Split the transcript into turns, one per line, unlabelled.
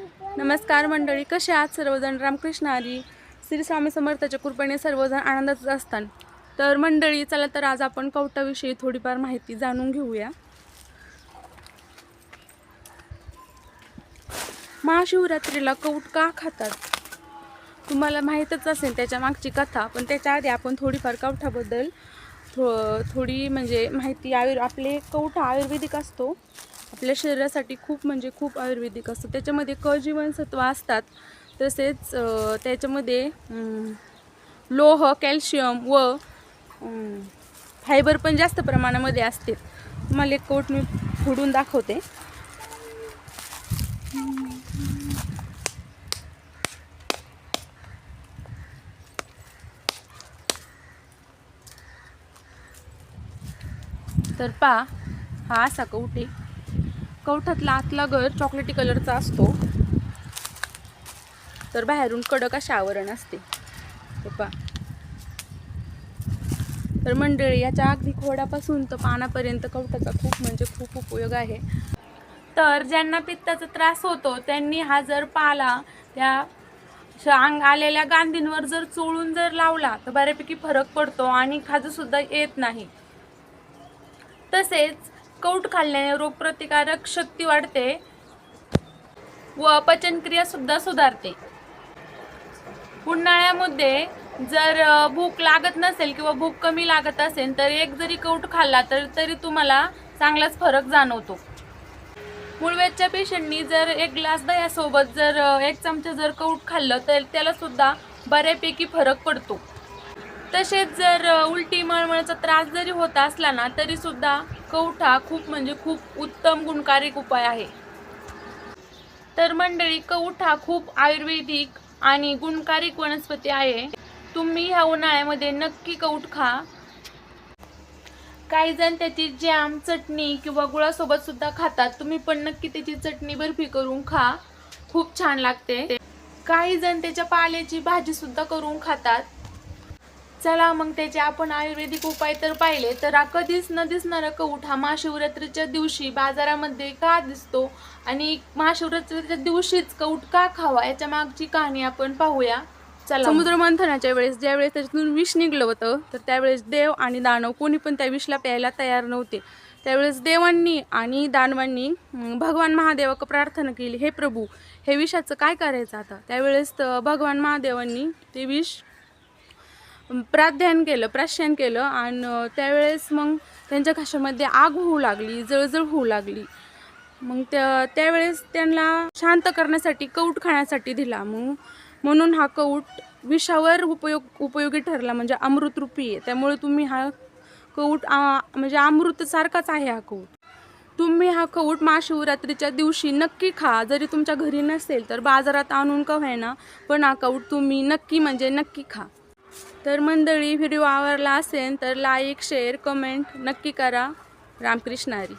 नमस्कार मंडळी कसे आहात सर्वजण? रामकृष्ण हरी श्री स्वामी समर्थाच्या कृपेने सर्वजण आनंदातच असतात. तर मंडळी चला तर आज आपण कवटाविषयी थोडीफार माहिती जाणून घेऊया. महाशिवरात्रीला कौट का खातात? तुम्हाला माहीतच असेल त्याच्या मागची कथा पण त्याच्या आधी आपण थोडीफार कवठाबद्दल थो थोडी म्हणजे माहिती आयुर आपले कवठा आयुर्वेदिक असतो. आपल्या शरीरासाठी खूप म्हणजे खूप आयुर्वेदिक असतो. त्याच्यामध्ये क जीवनसत्व असतात. तसेच त्याच्यामध्ये लोह कॅल्शियम व फायबर पण जास्त प्रमाणामध्ये असते. तुम्हाला एक कोट मी फोडून दाखवते. तर पा हा असा कवटे कवठातला आतला घर चॉकलेटी कलरचा असतो. तर बाहेरून कडक असे आवरण असते. पप्पा तर मंडळी याच्या अगदी खोडापासून तर पानापर्यंत कवठाचा खूप म्हणजे खूप उपयोग आहे. तर ज्यांना पित्ताचा त्रास होतो त्यांनी हा जर पाला त्या श- अंग आलेल्या गांधींवर जर चोळून जर लावला तर बऱ्यापैकी फरक पडतो आणि खाजंसुद्धा येत नाही. तसेच कौट खाल्ल्याने रोगप्रतिकारक शक्ती वाढते व पचनक्रियासुद्धा सुधारते. उन्हाळ्यामध्ये जर भूक लागत नसेल किंवा भूक कमी लागत असेल तर एक जरी कौट खाल्ला तर तरी तुम्हाला चांगलाच फरक जाणवतो. मुळव्याच्या पेशंटनी जर एक ग्लास दह्यासोबत जर एक चमचा जर कौट खाल्लं तर त्याला सुद्धा बऱ्यापैकी फरक पडतो. तसेच जर उलटी मळमळचा त्रास जरी होत असला ना तरी सुद्धा कवठा खूप म्हणजे खूप उत्तम गुणकारिक उपाय आहे. तर मंडळी कवठा खूप आयुर्वेदिक आणि गुणकारिक वनस्पती आहे. तुम्ही ह्या उन्हाळ्यामध्ये नक्की कवठ खा. काही जण त्याची जॅम चटणी किंवा गुळासोबत सुद्धा खातात. तुम्ही पण नक्की त्याची चटणी बर्फी करून खा. खूप छान लागते. काही जण त्याच्या पाल्याची भाजी सुद्धा करून खातात. चला मग त्याचे आपण आयुर्वेदिक उपाय तर पाहिले तर हा कधीच न दिसणारा कौट हा महाशिवरात्रीच्या दिवशी बाजारामध्ये का दिसतो? आणि महाशिवरात्रीच्या दिवशीच कौट का खावा? याच्या मागची कहाणी आपण पाहूया. चला समुद्र मंथनाच्या वेळेस ज्यावेळेस त्याच्यातून विष निघलं होतं तर त्यावेळेस देव आणि दानव कोणी पण त्या विषला प्यायला तयार नव्हते. त्यावेळेस देवांनी आणि दानवांनी भगवान महादेवाक प्रार्थना केली हे प्रभू हे विषाचं काय करायचं आता? त्यावेळेस भगवान महादेवांनी ते विष प्राध्यान केलं प्राश्यान केलं आणि त्यावेळेस मग त्यांच्या घशामध्ये आग होऊ लागली जळजळ होऊ लागली. मग त्या त्यावेळेस त्यांना शांत करण्यासाठी कौट खाण्यासाठी दिला मग. म्हणून हा कौट विषावर उपयोग उपयोगी ठरला म्हणजे अमृतरूपी आहे. त्यामुळे तुम्ही हा कौट म्हणजे अमृतसारखाच आहे हा कौट तुम्ही हा कौट महाशिवरात्रीच्या दिवशी नक्की खा. जरी तुमच्या घरी नसेल तर बाजारात आणून का व्हायना पण हा कौट तुम्ही नक्की म्हणजे नक्की खा. तर मंडळी व्हिडिओ आवडला असेल तर लाईक शेअर कमेंट नक्की करा. रामकृष्ण हरी.